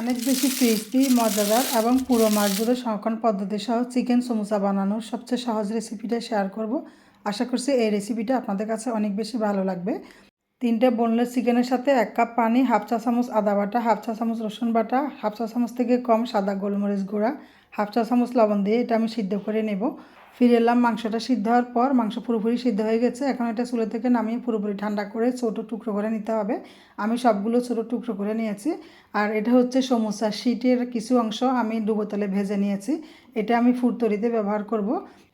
অনেক বেশি ক্রিস্পি মজাদার এবং পুরো মাছ ধরে সংরক্ষণ পদ্ধতি সহ চিকেন সমোসা বানানোর সবচেয়ে সহজ রেসিপিটা শেয়ার করব। আশা করছি এই রেসিপিটা আপনাদের কাছে অনেক বেশি ভালো লাগবে। তিনটে বোনলেস চিকেনের সাথে এক কাপ পানি হাফ চা চামচ আদা বাটা হাফ চা চামচ রসুন বাটা হাফ চা চামচ থেকে কম সাদা গোলমরিচ গুঁড়া হাফ চা চামচ লবণ দিয়ে এটা আমি সিদ্ধ করে নেব। ফিরে এলাম, মাংসটা সিদ্ধ হওয়ার পর, মাংস পুরোপুরি সিদ্ধ হয়ে গেছে। এখন এটা চুলো থেকে নামিয়ে পুরোপুরি ঠান্ডা করে ছোটো টুকরো করে নিতে হবে। আমি সবগুলো ছোটো টুকরো করে নিয়েছি। আর এটা হচ্ছে সমোসা শীটের কিছু অংশ আমি ডুবো তেলে ভেজে নিয়েছি। এটা আমি ফুরতরিতে ব্যবহার করব।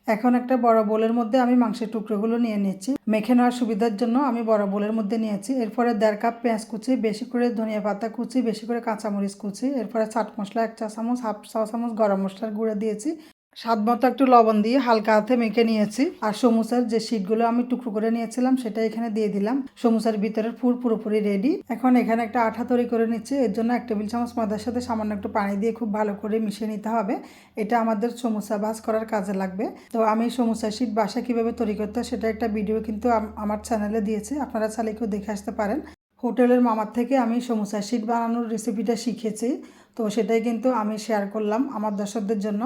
এখন একটা বড় বোলের মধ্যে আমি মাংসের টুকরোগুলো নিয়ে নিচ্ছি। মেখে নেওয়ার সুবিধার জন্য আমি বড় বোলের মধ্যে নিয়েছি। এরপরে দেড় কাপ পেঁয়াজ কুচি, বেশি করে ধনিয়া পাতা কুচি, বেশি করে কাঁচামরিচ কুচি, এরপরে চাট মশলা এক চা চামচ, হাফ চা চামচ গরম মশলার গুঁড়ো দিয়েছি। স্বাদ মতো একটু লবণ দিয়ে হালকা হাতে মেখে নিয়েছি। আর সমুসার যে শীটগুলো আমি টুকরো করে নিয়েছিলাম, সেটা এখানে দিয়ে দিলাম। সমুসার ভিতরের ফুল পুরোপুরি রেডি এখন এখানে একটা আঠা তৈরি করে নিচ্ছি। এর জন্য এক টেবিল চামচ ময়দার সাথে সামান্য একটু পানি দিয়ে খুব ভালো করে মিশিয়ে নিতে হবে। এটা আমাদের সমুসা ভাজ করার কাজে লাগবে। তো আমি সমুসা শীট বাসা কীভাবে তৈরি করতে সেটা একটা ভিডিও কিন্তু আমার চ্যানেলে দিয়েছি। আপনারা চাইলে কেউ দেখে আসতে পারেন। হোটেলের মামার থেকে আমি সমুসা শীট বানানোর রেসিপিটা শিখেছি। তো সেটাই কিন্তু আমি শেয়ার করলাম আমার দর্শকদের জন্য।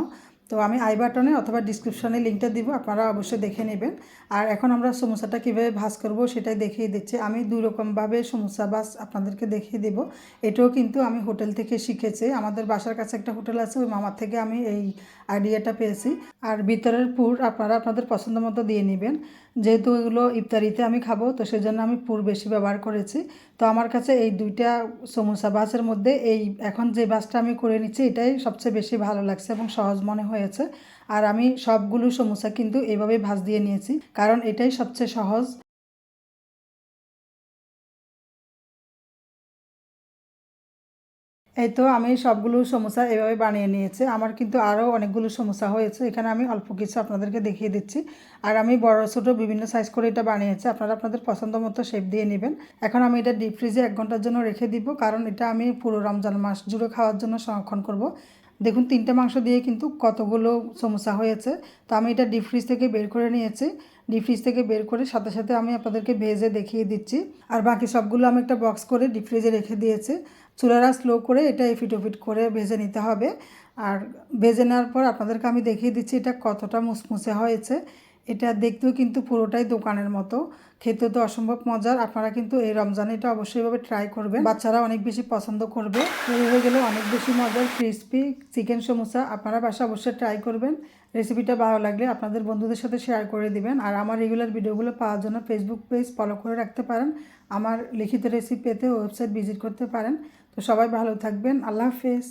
তো আমি আই বাটনে অথবা ডিসক্রিপশনে লিঙ্কটা দিব, আপনারা অবশ্যই দেখে নেবেন। আর এখন আমরা সমোসাটা কীভাবে ভাজ করব সেটাই দেখিয়ে দিচ্ছি। আমি দুই রকমভাবে সমোসা ভাজ আপনাদেরকে দেখিয়ে দেব। এটাও কিন্তু আমি হোটেল থেকে শিখেছি। আমাদের বাসার কাছে একটা হোটেল আছে, ওই মামার থেকে আমি এই আইডিয়াটা পেয়েছি। আর ভিতরের পুর আপনারা আপনাদের পছন্দ মতো দিয়ে নেবেন। যেহেতু এগুলো ইফতারিতে আমি খাব, তো সেজন্য আমি পুর বেশি ব্যবহার করেছি। তো আমার কাছে এই দুইটা সমোসা বাসের মধ্যে এই এখন যে বাসটা আমি করে নিচ্ছি, এটাই সবচেয়ে বেশি ভালো লাগছে এবং সহজ মনে হয়েছে। আর আমি সবগুলো সমোসা কিন্তু এভাবে ভাজ দিয়ে নিয়েছি, কারণ এটাই সবচেয়ে সহজ। এই তো আমি সবগুলো সমোসা এভাবে বানিয়ে নিয়েছি। আমার কিন্তু আরও অনেকগুলো সমোসা হয়েছে। এখানে আমি অল্প কিছু আপনাদেরকে দেখিয়ে দিচ্ছি। আর আমি বড়, ছোটো বিভিন্ন সাইজ করে এটা বানিয়েছি। আপনারা আপনাদের পছন্দ মতো শেপ দিয়ে নেবেন। এখন আমি এটা ডিপ ফ্রিজে এক ঘণ্টার জন্য রেখে দিব, কারণ এটা আমি পুরো রমজান মাস জুড়ে খাওয়ার জন্য সংরক্ষণ করব। দেখুন, তিনটে মাংস দিয়ে কিন্তু কতগুলো সমস্যা হয়েছে। তো আমি এটা ডিপ ফ্রিজ থেকে বের করে নিয়েছি। ডিপ ফ্রিজ থেকে বের করে সাথে সাথে আমি আপনাদেরকে ভেজে দেখিয়ে দিচ্ছি। আর বাকি সবগুলো আমি একটা বক্স করে ডিপ ফ্রিজে রেখে দিয়েছি। চুলারা স্লো করে এটা এফিট ওফিট করে ভেজে নিতে হবে। আর ভেজে নেওয়ার পর আপনাদেরকে আমি দেখিয়ে দিচ্ছি এটা কতটা মুসমুসে হয়েছে। এটা দেখতেও কিন্তু পুরোটাই দোকানের মতো। খেতে তো অসম্ভব মজার। আপনারা কিন্তু এই রমজানে এটা অবশ্যই ভাবে ট্রাই করবেন। বাচ্চারা অনেক বেশি পছন্দ করবে। তৈরি হয়ে গেলে অনেক বেশি মজার ক্রিসপি চিকেন সমোসা আপনারা বাসা অবশ্যই ট্রাই করবেন। রেসিপিটা ভালো লাগলে আপনাদের বন্ধুদের সাথে শেয়ার করে দিবেন। আর আমার রেগুলার ভিডিওগুলো পাওয়ার জন্য ফেসবুক পেজ ফলো করে রাখতে পারেন। আমার লিখিত রেসিপি পেতে ওয়েবসাইট ভিজিট করতে পারেন। তো সবাই ভালো থাকবেন। আল্লাহ হাফেজ।